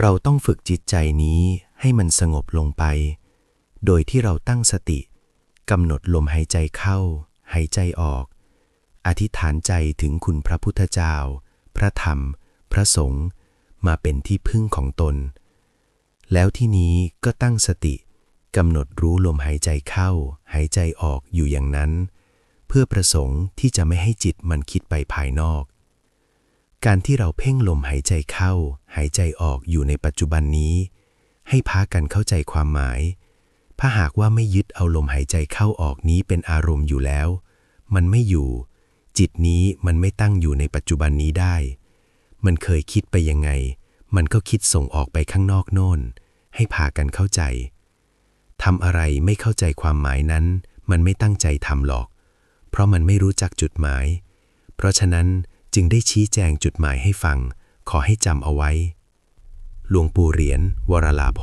เราต้องฝึกจิตใจนี้ให้มันสงบลงไป โดยที่เราตั้งสติกำหนดลมหายใจเข้า หายใจออก อธิษฐานใจถึงคุณพระพุทธเจ้า พระธรรม พระสงฆ์มาเป็นที่พึ่งของตน แล้วที่นี้ก็ตั้งสติกำหนดรู้ลมหายใจเข้า หายใจออกอยู่อย่างนั้น เพื่อประสงค์ที่จะไม่ให้จิตมันคิดไปภายนอก การที่เราเพ่งลมหายใจเข้า หายใจออกอยู่ในปัจจุบันนี้ ให้พากันเข้าใจความหมายถ้าหากว่าไม่ยึดเอาลมหายใจเข้าออกนี้เป็นอารมณ์อยู่แล้ว มันไม่อยู่ จิตนี้มันไม่ตั้งอยู่ในปัจจุบันนี้ได้ มันเคยคิดไปยังไง มันก็คิดส่งออกไปข้างนอกโน่น ให้พากันเข้าใจทำอะไรไม่เข้าใจความหมายนั้น มันไม่ตั้งใจทำหรอก เพราะมันไม่รู้จักจุดหมาย เพราะฉะนั้น จึงได้ชี้แจงจุดหมายให้ฟัง ขอให้จำเอาไว้ หลวงปู่เหรียญวรลาโพ